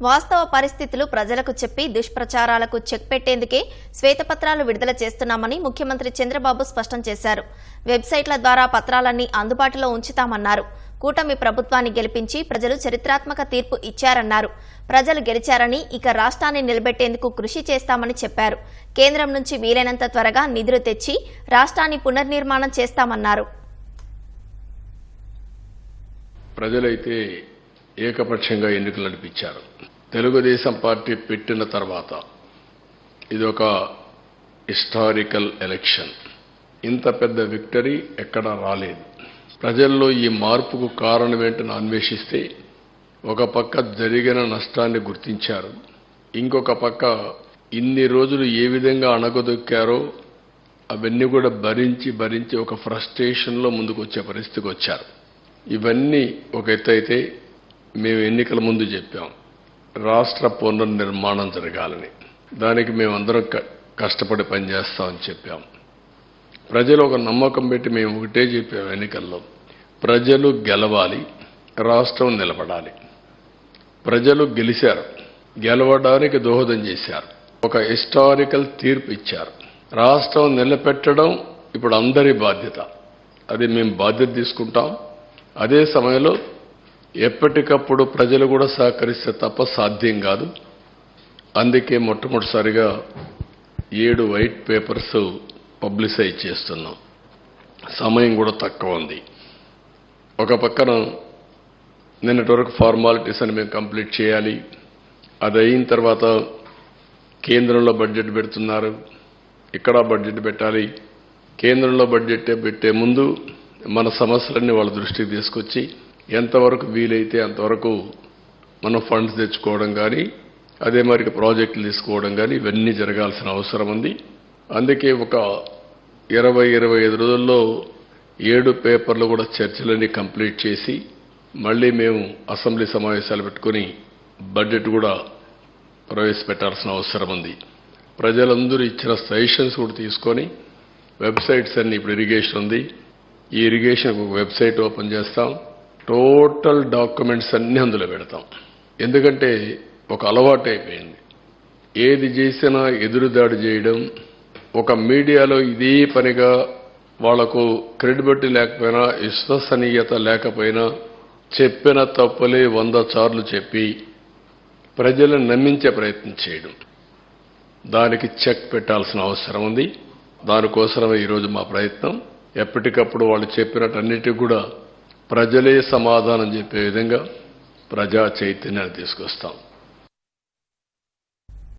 వాస్తవ పరిస్థితులు ప్రజలకు చెప్పి దుష్ప్రచారాలకు చెక్ పెట్టేందుకే శ్వేతపత్రాలు విడుదల చేస్తున్నామని ముఖ్యమంత్రి చంద్రబాబు స్పష్టం చేశారు. వెబ్సైట్ల ద్వారా పత్రాలన్నీ అందుబాటులో ఉంచుతామన్నారు. కూటమి ప్రభుత్వాన్ని గెలిపించి ప్రజలు చరిత్రాత్మక తీర్పు ఇచ్చారన్నారు. ప్రజలు గెలిచారని ఇక రాష్ట్రాన్ని నిలబెట్టేందుకు కృషి చేస్తామని చెప్పారు. కేంద్రం నుంచి వీలైనంత త్వరగా నిధులు తెచ్చి రాష్ట్రాన్ని పునర్నిర్మాణం చేస్తామన్నారు. ప్రజలైతే ఏకపక్షంగా ఎన్నికలు నడిపించారు. తెలుగుదేశం పార్టీ పెట్టిన తర్వాత ఇది ఒక హిస్టారికల్ ఎలక్షన్. ఇంత పెద్ద విక్టరీ ఎక్కడా రాలేదు. ప్రజల్లో ఈ మార్పుకు కారణం ఏంటని అన్వేషిస్తే ఒక పక్క జరిగిన నష్టాన్ని గుర్తించారు. ఇంకొక పక్క ఇన్ని రోజులు ఏ విధంగా అణగదొక్కారో అవన్నీ కూడా భరించి భరించి ఒక ఫ్రస్ట్రేషన్లో ముందుకు వచ్చే పరిస్థితికి వచ్చారు. ఇవన్నీ ఒక ఎత్తు అయితే మేము ఎన్నికల ముందు చెప్పాం రాష్ట్ర పునర్నిర్మాణం జరగాలని. దానికి మేమందరం క- కష్టపడి పనిచేస్తామని చెప్పాం. ప్రజలు ఒక నమ్మకం పెట్టి మేము ఒకటే చెప్పాం ఎన్నికల్లో. ప్రజలు గెలవాలి రాష్ట్రం నిలబడాలి. ప్రజలు గెలిచారు గెలవడానికి దోహదం చేశారు. ఒక హిస్టారికల్ తీర్పు ఇచ్చారు. రాష్ట్రం నిలబెట్టడం ఇప్పుడు అందరి బాధ్యత. అది మేము బాధ్యత తీసుకుంటాం. అదే సమయంలో ఎప్పటికప్పుడు ప్రజలు కూడా సహకరిస్తే తప్ప సాధ్యం కాదు. అందుకే మొట్టమొదటిసారిగా ఏడు వైట్ పేపర్స్ పబ్లిసైజ్ చేస్తున్నాం. సమయం కూడా తక్కువ ఉంది. ఒక పక్కన నిన్నటి వరకు ఫార్మాలిటీస్ అని మేము కంప్లీట్ చేయాలి. అది అయిన తర్వాత కేంద్రంలో బడ్జెట్ పెడుతున్నారు. ఇక్కడ బడ్జెట్ పెట్టాలి. కేంద్రంలో బడ్జెట్ పెట్టే ముందు మన సమస్యలన్నీ వాళ్ళ దృష్టికి తీసుకొచ్చి ఎంతవరకు వీలైతే అంతవరకు మనం ఫండ్స్ తెచ్చుకోవడం కానీ అదే మరి ప్రాజెక్టులు తీసుకోవడం కానీ ఇవన్నీ జరగాల్సిన అవసరం ఉంది. అందుకే ఒక ఇరవై ఇరవై ఐదు రోజుల్లో ఏడు పేపర్లు కూడా చర్చలన్నీ కంప్లీట్ చేసి మళ్ళీ మేము అసెంబ్లీ సమావేశాలు పెట్టుకుని బడ్జెట్ కూడా ప్రవేశపెట్టాల్సిన అవసరం ఉంది. ప్రజలందరూ ఇచ్చిన సజెషన్స్ కూడా తీసుకొని వెబ్సైట్స్ అన్ని ఇప్పుడు ఇరిగేషన్ ఉంది. ఈ ఇరిగేషన్ ఒక వెబ్సైట్ ఓపెన్ చేస్తాం. టోటల్ డాక్యుమెంట్స్ అన్ని అందులో పెడతాం. ఎందుకంటే ఒక అలవాటు అయిపోయింది ఏది చేసినా ఎదురుదాడి చేయడం ఒక మీడియాలో ఇదే పనిగా వాళ్ళకు క్రెడిబిలిటీ లేకపోయినా విశ్వసనీయత లేకపోయినా చెప్పిన తప్పులే వంద సార్లు చెప్పి ప్రజలను నమ్మించే ప్రయత్నం చేయడం. దానికి చెక్ పెట్టాల్సిన అవసరం ఉంది. దానికోసమే ఈరోజు మా ప్రయత్నం. ఎప్పటికప్పుడు వాళ్ళు చెప్పినట్టన్నిటికి కూడా ప్రజలే సమాధానం చెప్పే విధంగా ప్రజా చైతన్యాన్ని తీసుకొస్తాం.